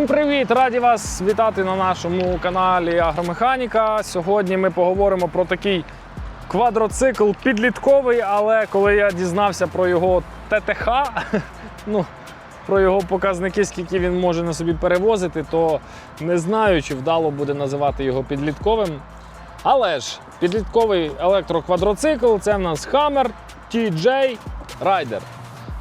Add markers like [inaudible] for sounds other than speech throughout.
Всім привіт! Раді вас вітати на нашому каналі Агромеханіка. Сьогодні ми поговоримо про такий квадроцикл підлітковий, але коли я дізнався про його ТТХ, [laughs] ну, про його показники, скільки він може на собі перевозити, то не знаю, чи вдало буде називати його підлітковим. Але ж підлітковий електроквадроцикл це в нас Hammer TJ Rider.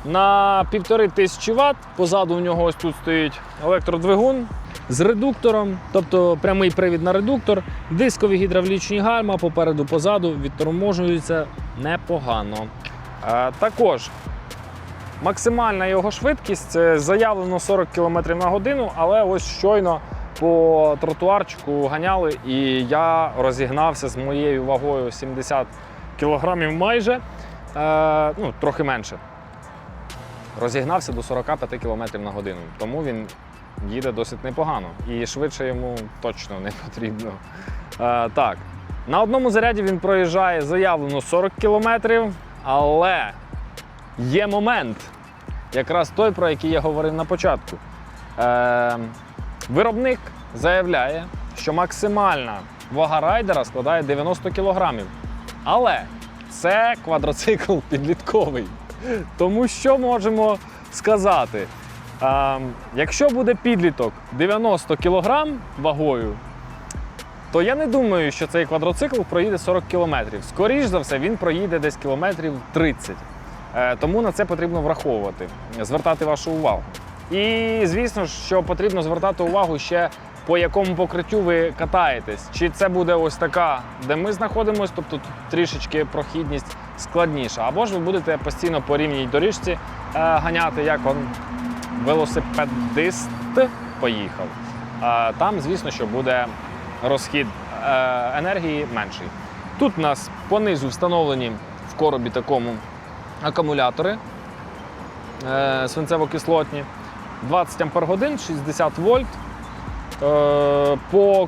На півтори тисячі Вт. Позаду у нього ось тут стоїть електродвигун з редуктором, тобто прямий привід на редуктор, дискові гідравлічні гальма попереду позаду відторможуються непогано. Е, також максимальна його швидкість заявлено 40 км на годину, але ось щойно по тротуарчику ганяли, і я розігнався з моєю вагою 70 кг майже, е, ну, трохи менше розігнався до 45 км на годину. Тому він їде досить непогано. І швидше йому точно не потрібно. Е, так, на одному заряді він проїжджає заявлено 40 км, але є момент, якраз той, про який я говорив на початку. Е, виробник заявляє, що максимальна вага райдера складає 90 кг. Але це квадроцикл [laughs] підлітковий. Тому що можемо сказати? А, якщо буде підліток 90 кг вагою, то я не думаю, що цей квадроцикл проїде 40 км. Скоріше за все, він проїде десь кілометрів 30. Е, Тому на це потрібно враховувати, звертати вашу увагу. І звісно що потрібно звертати увагу ще по якому покриттю ви катаєтесь. Чи це буде ось така, де ми знаходимося, тобто тут трішечки прохідність складніша, або ж ви будете постійно по рівній доріжці е, ганяти, як он велосипедист поїхав. Е, там, звісно, що буде розхід е, енергії менший. Тут у нас понизу встановлені в коробі такому акумулятори е, свинцево-кислотні. 20 Ампер годин, 60 вольт. Е, По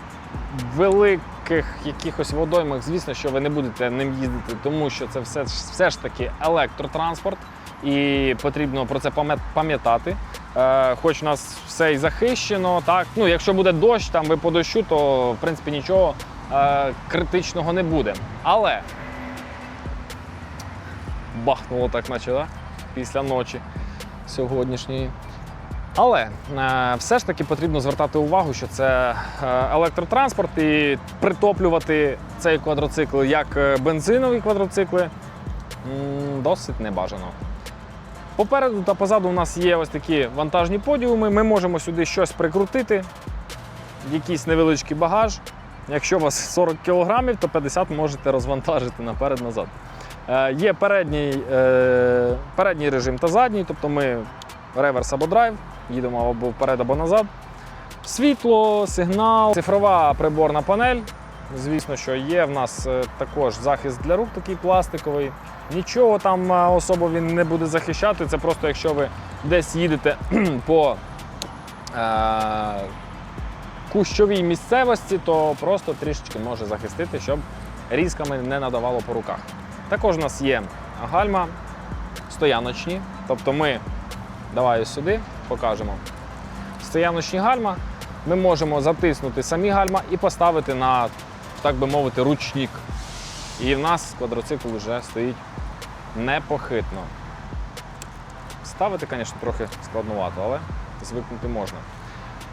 великих якихось водоймах, звісно, що ви не будете ним їздити, тому що це все, все ж таки електротранспорт, і потрібно про це пам'ятати. Е, Хоч у нас все і захищено, так. Ну, якщо буде дощ, там ви по дощу, то в принципі нічого е, критичного не буде. Але бахнуло так, наче, да? після ночі сьогоднішньої. Але е, все ж таки потрібно звертати увагу, що це е, електротранспорт і притоплювати цей квадроцикл як е, бензинові квадроцикли досить небажано. Попереду та позаду у нас є ось такі вантажні подіуми. Ми можемо сюди щось прикрутити, якийсь невеличкий багаж. Якщо у вас 40 кг, то 50 можете розвантажити наперед-назад. Є передній, передній режим та задній, тобто ми реверс або драйв, їдемо або вперед, або назад. Світло, сигнал, цифрова приборна панель. Звісно, що є в нас е, також захист для рук такий пластиковий. Нічого там е, особо він не буде захищати. Це просто якщо ви десь їдете [clears throat] по е, кущовій місцевості, то просто трішечки може захистити, щоб різками не надавало по руках. Також у нас є гальма стояночні, тобто ми Давай сюди покажемо. Стояночні гальма. Ми можемо затиснути самі гальма і поставити на, так би мовити, ручник. І в нас квадроцикл вже стоїть непохитно. Ставити, звісно, трохи складнувато, але звикнути можна.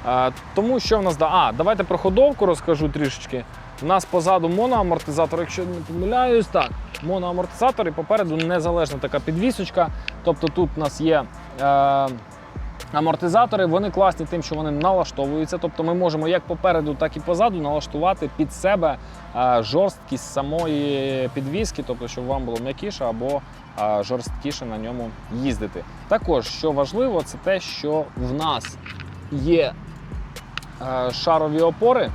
Е, тому що в нас. А, давайте про ходовку розкажу трішечки. У нас позаду моноамортизатор, якщо не помиляюсь, так, моноамортизатор і попереду незалежна така підвісочка. Тобто тут у нас є амортизатори, вони класні тим, що вони налаштовуються. Тобто ми можемо як попереду, так і позаду налаштувати під себе е, жорсткість самої підвіски, тобто, щоб вам було м'якіше або е, жорсткіше на ньому їздити. Також, що важливо, це те, що в нас є е, шарові опори,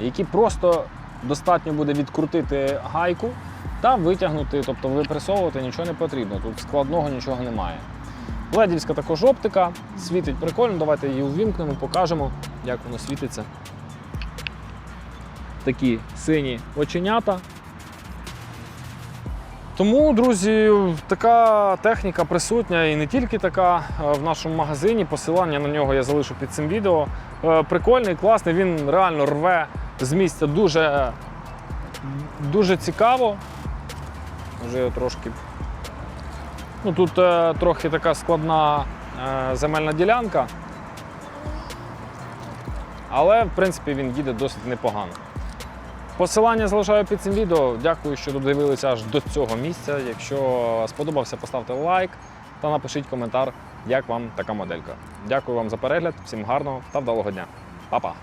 які просто достатньо буде відкрутити гайку та витягнути, тобто випресовувати нічого не потрібно. Тут складного нічого немає. Ледівська також оптика, світить прикольно. Давайте її увімкнемо, покажемо, як воно світиться. Такі сині оченята. Тому, друзі, така техніка присутня і не тільки така е, в нашому магазині. Посилання на нього я залишу під цим відео. Е, Прикольний, класний, він реально рве з місця дуже, дуже цікаво. Я трошки. Ну, тут е, трохи така складна е, земельна ділянка. Але, в принципі, він їде досить непогано. Посилання залишаю під цим відео. Дякую, що додивилися аж до цього місця. Якщо сподобався, поставте лайк та напишіть коментар, як вам така моделька. Дякую вам за перегляд, всім гарного та вдалого дня. Па-па!